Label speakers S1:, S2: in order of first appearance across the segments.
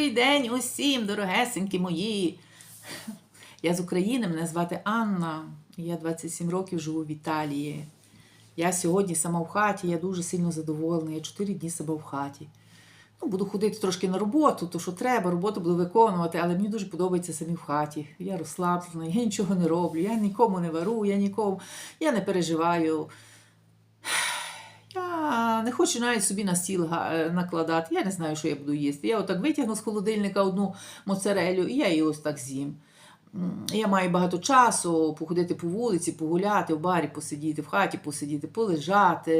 S1: Добрий день усім, дорогесенькі мої. Я з України, мене звати Анна. Я 27 років живу в Італії. Я сьогодні сама в хаті, я дуже сильно задоволена. Я 4 дні себе в хаті. Ну, буду ходити трошки на роботу, то що треба, роботу буду виконувати, але мені дуже подобається самі в хаті. Я розслаблена, я нічого не роблю, я нікому не вару, я нікому, я не переживаю. Не хочу навіть собі на стіл е, накладати. Я не знаю, що я буду їсти. Я отак витягну з холодильника одну моцарелю, і я її ось так з'їм. Я маю багато часу походити по вулиці, погуляти, в барі посидіти, в хаті посидіти, полежати.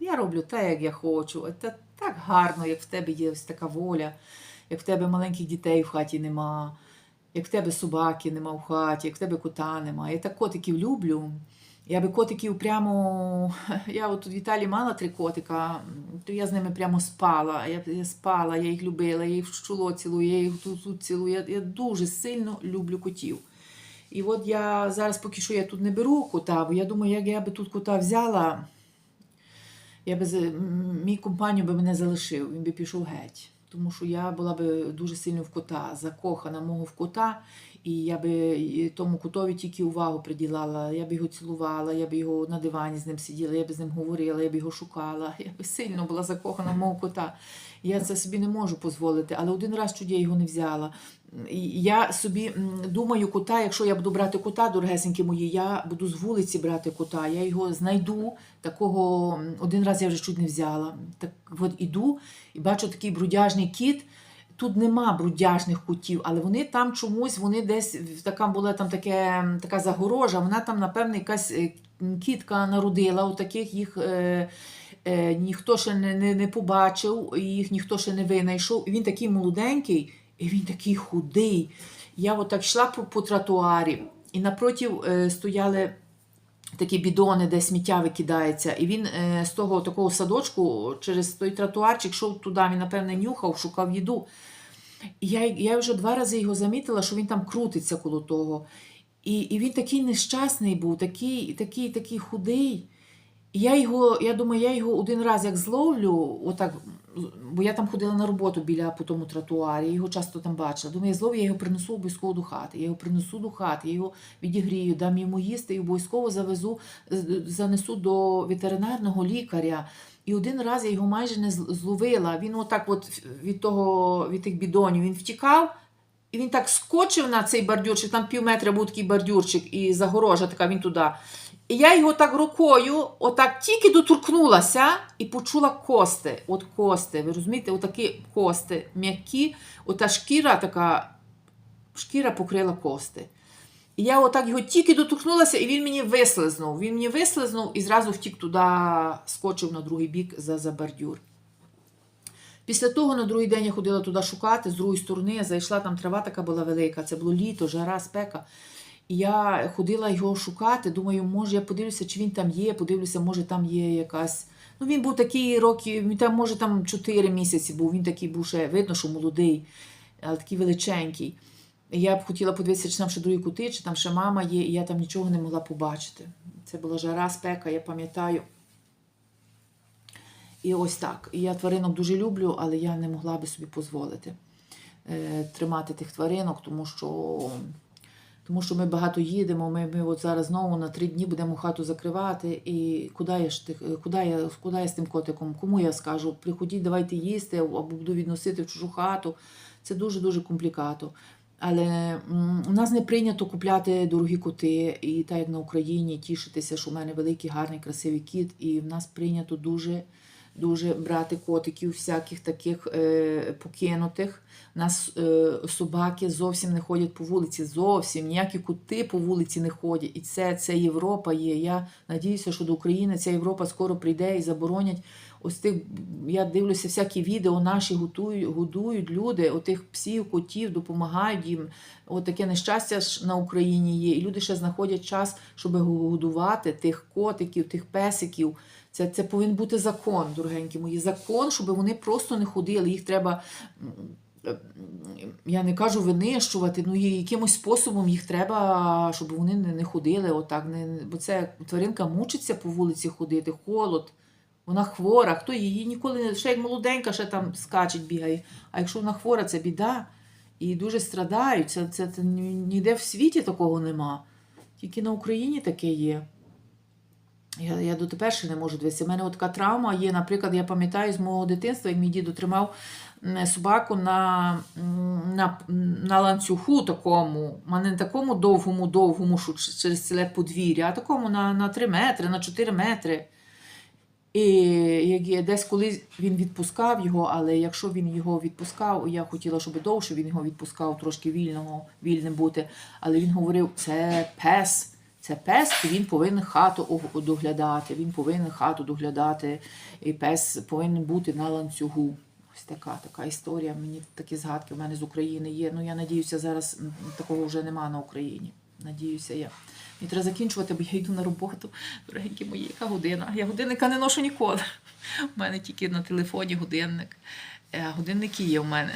S1: Я роблю те, як я хочу. Це так гарно, як в тебе є ось така воля, як в тебе маленьких дітей в хаті нема, як в тебе собаки нема в хаті, як в тебе кота нема. Я так котиків люблю. Я би котиків прямо. Я от тут в Італії мала три котика, то я з ними прямо спала. Я, я спала, я їх любила, я їх в чоло цілую, я їх тут, тут цілую. Я, я дуже сильно люблю котів. І от я зараз поки що я тут не беру кота, бо я думаю, як я би тут кота взяла, я би, мій компанію би мене залишив, він би пішов геть. Тому що я була би дуже сильно в кота, закохана мого в кота, і я би тому котові тільки увагу приділяла. Я б його цілувала, я б його на дивані з ним сиділа, я б з ним говорила, я б його шукала. Я би сильно була закохана в мого кота. Я це собі не можу дозволити, але один раз чуть я його не взяла. Я собі думаю, кота, якщо я буду брати кота, дорогесенькі мої, я буду з вулиці брати кота. Я його знайду. Такого один раз я вже чуть не взяла. Так от іду і бачу такий брудяжний кіт. Тут нема брудяжних котів, але вони там чомусь, вони десь така була там таке, така загорожа, вона там, напевно, якась е, кітка народила, у таких їх е, е, ніхто ще не, не, не побачив, їх ніхто ще не винайшов. І він такий молоденький, і він такий худий. Я отак йшла по, по тротуарі, і напротив е, стояли такі бідони, де сміття викидається. І він е, з того такого садочку через той тротуарчик йшов туди, він, напевне, нюхав, шукав їду. Я, я вже два рази його замітила, що він там крутиться коло того. І, і він такий нещасний був, такий, такий, такий худий. І я його, я думаю, я його один раз як зловлю, отак, бо я там ходила на роботу біля по тому тротуарі, його часто там бачила. Думаю, я зловлю, я його принесу обов'язково до хати. Я його принесу до хати, я його відігрію, дам йому їсти і обов'язково завезу, занесу до ветеринарного лікаря. І один раз я його майже не зловила. Він отак от від того, від тих бідонів він втікав. І він так скочив на цей бордюрчик, там пів метра був такий бордюрчик і загорожа така він туди. І я його так рукою, отак тільки доторкнулася і почула кости. От кости, ви розумієте, отакі кости м'які, ота шкіра така, шкіра покрила кости. І я отак його тільки доторкнулася, і він мені вислизнув. Він мені вислизнув і зразу втік туди, скочив на другий бік за, за бордюр. Після того на другий день я ходила туди шукати, з другої сторони я зайшла, там трава така була велика, це було літо, жара, спека. І я ходила його шукати, думаю, може, я подивлюся, чи він там є, подивлюся, може там є якась. Ну, він був такий років, там, може, там 4 місяці був, він такий був ще, видно, що молодий, але такий величенький. Я б хотіла подивитися, чи там ще другі кути, чи там ще мама є, і я там нічого не могла побачити. Це була жара, спека, я пам'ятаю. І ось так. Я тваринок дуже люблю, але я не могла би собі дозволити е, тримати тих тваринок, тому що, тому що ми багато їдемо. Ми, ми от зараз знову на три дні будемо хату закривати. І куди я ж тих, куди я, куди я з тим котиком? Кому я скажу? Приходіть, давайте їсти, або буду відносити в чужу хату. Це дуже-дуже комплікато. Але у нас не прийнято купляти дорогі коти, і так як на Україні тішитися, що в мене великий, гарний, красивий кіт, і в нас прийнято дуже дуже брати котиків, всяких таких е, покинутих. У нас е, собаки зовсім не ходять по вулиці, зовсім ніякі коти по вулиці не ходять. І це, це Європа є. Я надіюся, що до України ця Європа скоро прийде і заборонять. Ось тих, я дивлюся, всякі відео наші готують, годують люди, отих псів, котів, допомагають їм. От таке нещастя ж на Україні є. І люди ще знаходять час, щоб годувати тих котиків, тих песиків. Це, це повинен бути закон, дорогенькі мої. Закон, щоб вони просто не ходили. Їх треба, я не кажу винищувати, ну якимось способом їх треба, щоб вони не, ходили отак. Бо це тваринка мучиться по вулиці ходити, холод. Вона хвора, хто її ніколи не ще як молоденька, ще там скачить, бігає. А якщо вона хвора, це біда. І дуже страдають. Це, це, це ніде в світі такого нема. Тільки на Україні таке є. Я, я дотепер ще не можу дивитися. У мене от така травма є. Наприклад, я пам'ятаю з мого дитинства, як мій дідо тримав собаку на, на, на ланцюгу такому, а не такому довгому, довгому, що через ціле подвір'я, а такому на, на 3 метри, на 4 метри. І десь колись він відпускав його, але якщо він його відпускав, я хотіла, щоб довше він його відпускав, трошки вільного, вільним бути. Але він говорив, це пес, це пес, і він повинен хату доглядати. Він повинен хату доглядати, і пес повинен бути на ланцюгу. Ось така така історія. Мені такі згадки в мене з України є. Ну я надіюся, зараз такого вже нема на Україні. Надіюся, я. Мені треба закінчувати, бо я йду на роботу. Дорогенькі мої, яка година? Я годинника не ношу ніколи. У мене тільки на телефоні годинник. Е, Годинники є у мене.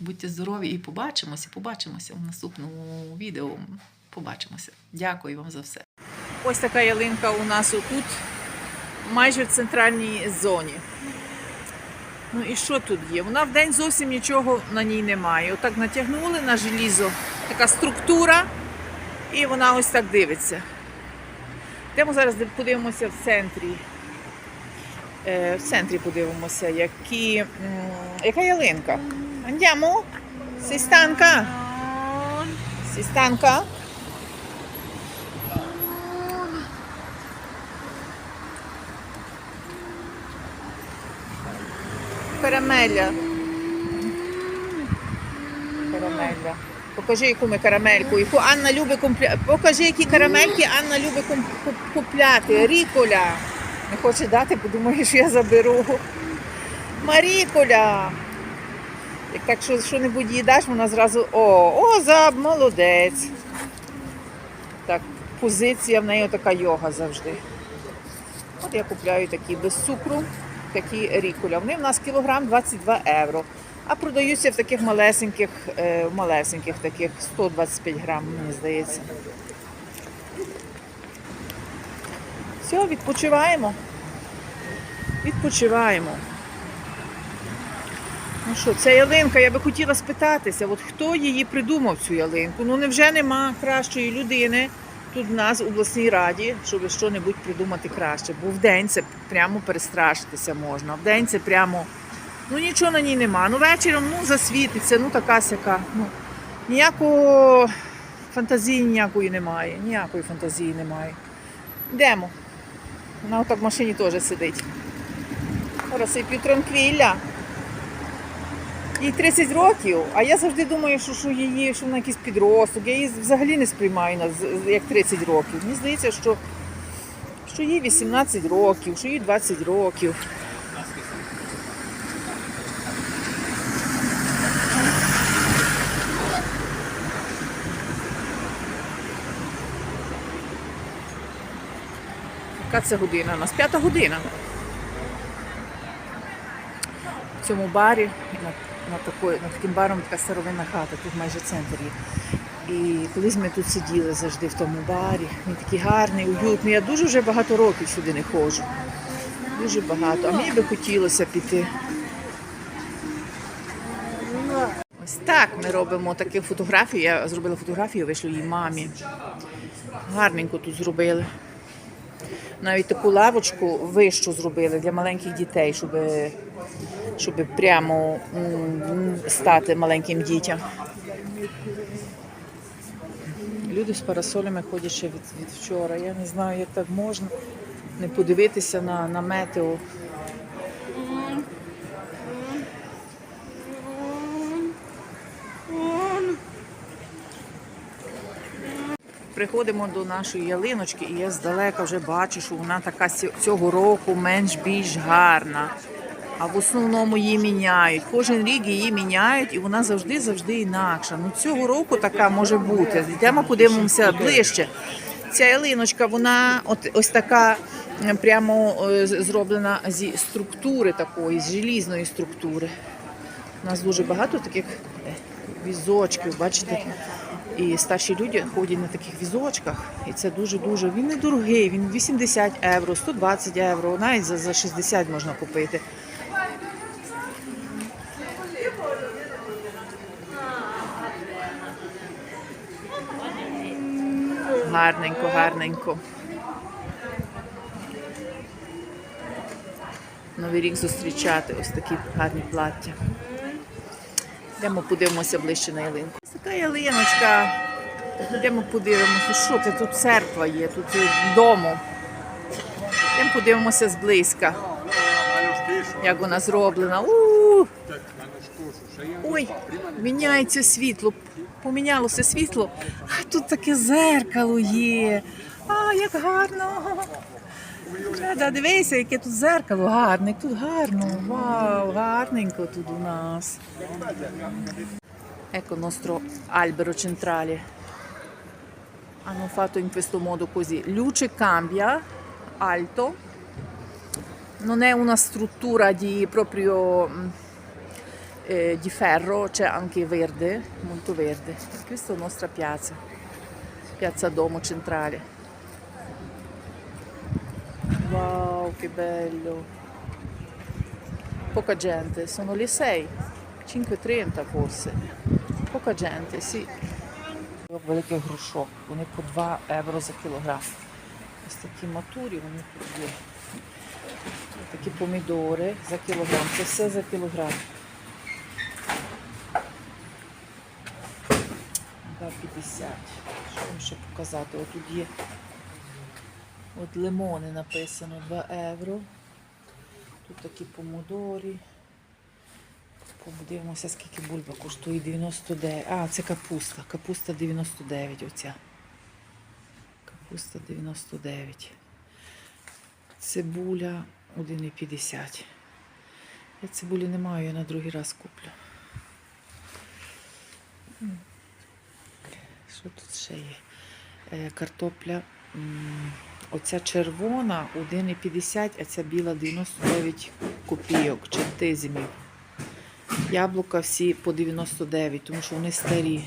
S1: Будьте здорові і побачимося, побачимося в наступному відео. Побачимося. Дякую вам за все. Ось така ялинка у нас отут, майже в центральній зоні. Ну і що тут є? Вона в день зовсім нічого на ній немає. Отак натягнули на желізо, така структура, і вона ось так дивиться. Йдемо зараз подивимося в центрі. Е, в центрі подивимося, які, яка ялинка. Andiamo? Si stanca? Si stanca? Карамеля. Карамеля. Покажи, яку ми карамельку. Яку Анна любить купля... Покажи, які карамельки Анна любить купляти. Ріколя. Не хоче дати, бо думає, що я заберу. Маріколя. Як так що, що-небудь їй даш, вона зразу. О, о, заб, молодець. Так, позиція в неї така йога завжди. От я купляю такі без цукру, такі рікуля. Вони в нас кілограм 22 євро. А продаються в таких малесеньких, е, малесеньких таких 125 грам, мені здається. Все, відпочиваємо. Відпочиваємо. Ну що, ця ялинка, я би хотіла спитатися, от хто її придумав цю ялинку? Ну невже нема кращої людини тут в нас в обласній раді, щоб щось придумати краще. Бо в день це прямо перестрашитися можна. В день це прямо. Ну нічого на ній нема. Ну вечором ну, засвітиться, ну така сяка. Ну, ніякого фантазії ніякої немає. Ніякої фантазії немає. Йдемо. Вона отак в машині теж сидить. Розсип'ю транквілля. Їй 30 років, а я завжди думаю, що, що її, що вона якийсь підросток. Я її взагалі не сприймаю як 30 років. Мені здається, що, що їй 18 років, що їй 20 років. Яка це година? У нас п'ята година. В цьому барі, на, на, такої, на таким баром така старовинна хата, тут майже центр є. І колись ми тут сиділи завжди в тому барі. Він такий гарний, уютний. Я дуже вже багато років сюди не ходжу. Дуже багато. А мені би хотілося піти. Ось так ми робимо таку фотографію. Я зробила фотографію, вийшло її мамі. Гарненько тут зробили. Навіть таку лавочку вищу зробили для маленьких дітей, щоб, щоб прямо стати маленьким дітям. Люди з парасолями ходять ще від, від вчора. Я не знаю, як так можна не подивитися на, на метео. Приходимо до нашої ялиночки, і я здалека вже бачу, що вона така цього року менш-більш гарна. А в основному її міняють. Кожен рік її міняють, і вона завжди завжди інакша. Ну цього року така може бути. Йдемо подивимося ближче. Ця ялиночка, вона от ось така прямо е, зроблена зі структури такої, з желізної структури. У нас дуже багато таких е, візочків, бачите? І старші люди ходять на таких візочках, і це дуже-дуже. Він недорогий, він 80 євро, 120 євро, навіть за, за 60 можна купити. Гарненько, гарненько. Новий рік зустрічати ось такі гарні плаття. Йдемо подивимося ближче на ялинку. Така ялиночка. Йдемо подивимося, що це тут церква є, тут дому. Йдемо подивимося зблизька, як вона зроблена. У! Ой, міняється світло. Помінялося світло. А тут таке зеркало є. А, як гарно. Да, дивися, яке тут зеркало гарне, тут гарно. Вау, гарненько тут у нас. Ecco il nostro albero centrale. Hanno fatto in questo modo così. Luce cambia, alto. Non è una struttura di proprio mh, eh, di ferro, c'è anche verde, molto verde. E questa è la nostra piazza, piazza Domo centrale. Wow, che bello! Poca gente, sono le 6, 5.30 forse. Poca gente, sì. Великий грушок, вони по 2 євро за кілограм. Ось такі матурі, вони тут є. Такі помідори за кілограм. Це все за кілограм. 2,50. Що вам ще показати? Ось тут є От лимони написано 2 євро. Тут такі помідори. Подивимося, скільки бульба коштує 99. А, це капуста. Капуста 99 оця. Капуста 99. Цибуля 1,50. Я цибулі не маю, я на другий раз куплю. Що тут ще є? Е, Картопля. Оця червона 1,50, а ця біла 99 копійок, чентизмів. Яблука всі по 99, тому що вони старі.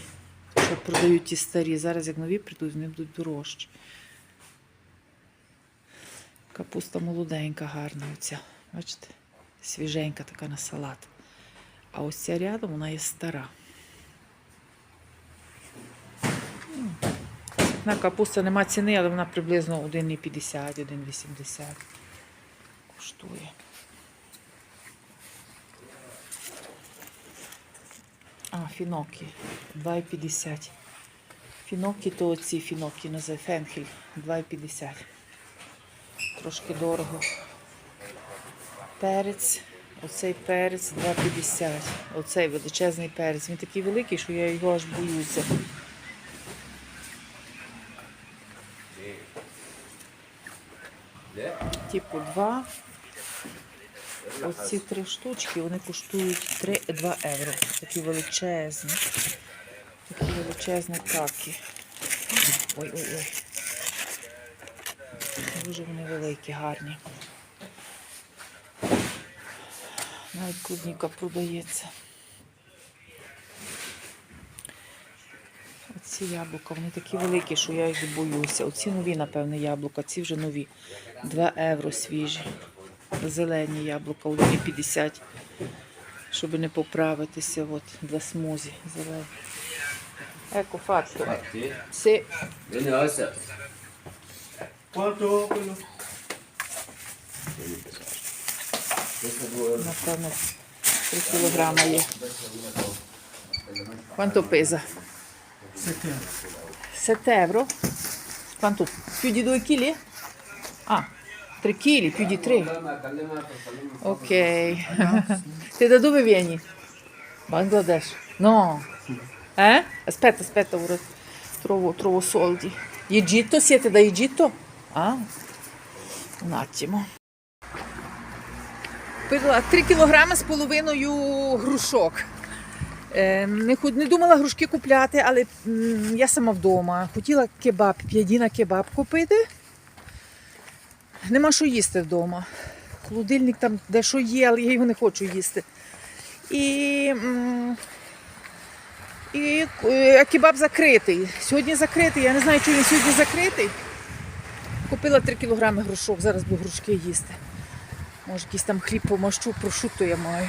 S1: Що продають ті старі. Зараз як нові прийдуть, вони будуть дорожчі. Капуста молоденька, гарна оця. Бачите? Свіженька така на салат. А ось ця рядом вона є стара. М. На капуста нема ціни, але вона приблизно 1,50, 1,80 коштує. А, фінокі. 2,50. Фінокі то оці фінокі називають фенхель. 2,50. Трошки дорого. Перець. Оцей перець 2,50. Оцей величезний перець. Він такий великий, що я його аж боюся. Типу 2. Оці три штучки вони коштують 3, 2 євро. Такі величезні. Такі величезні такі. Ой-ой-ой. Дуже вони великі, гарні. Навіть клубніка продається. Оці яблука, вони такі великі, що я їх боюся. Оці нові, напевне, яблука, ці вже нові. 2 євро свіжі. Зелені яблука, 1,50. Щоб не поправитися, от, для смузі зелені. Еко?
S2: Questo due
S1: напевно, 3 кілограма є. Quanto pesa?
S3: 7
S1: 7 euro? Quanto? Più di 2 kg? Ah, 3 kg, più di 3. Ok. Te da dove vieni? Bangladesh? No. Eh? Aspetta, aspetta, ora trovo, trovo soldi. Egitto? Siete da Egitto? Ah, un attimo. Купила 3 кілограми з половиною грушок. Е, Не, не думала грушки купляти, але я сама вдома. Хотіла кебаб, п'ядіна кебаб купити. Нема що їсти вдома. Холодильник там дещо є, але я його не хочу їсти. І І е, кебаб закритий. Сьогодні закритий. Я не знаю, чому він сьогодні закритий. Купила 3 кілограми грушок, зараз буду грушки їсти. Може, якийсь там хліб помащу, прошутто я маю.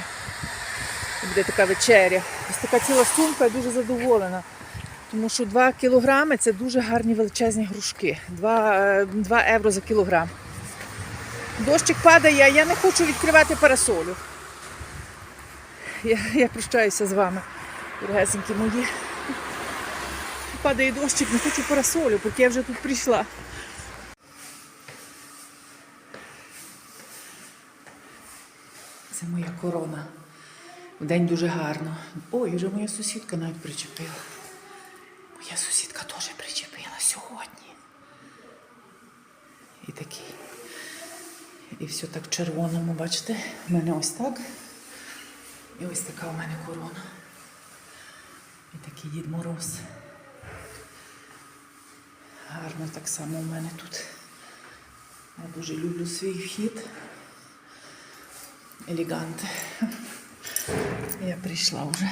S1: Буде така вечеря. Ось така ціла сумка, я дуже задоволена. Тому що 2 кілограми це дуже гарні величезні грушки. 2, е, 2 євро за кілограм. Дощик падає, я не хочу відкривати парасолю. Я, я прощаюся з вами, дорогесенькі мої. Падає дощик, не хочу парасолю, поки я вже тут прийшла. Це моя корона. Вдень дуже гарно. Ой, вже моя сусідка навіть причепила. Моя сусідка теж причепила сьогодні. І такий. І все так в червоному, бачите? У мене ось так. І ось така у мене корона. І такий Дід Мороз. Гарно так само у мене тут. Я дуже люблю свій вхід. Елегант. Я прийшла вже.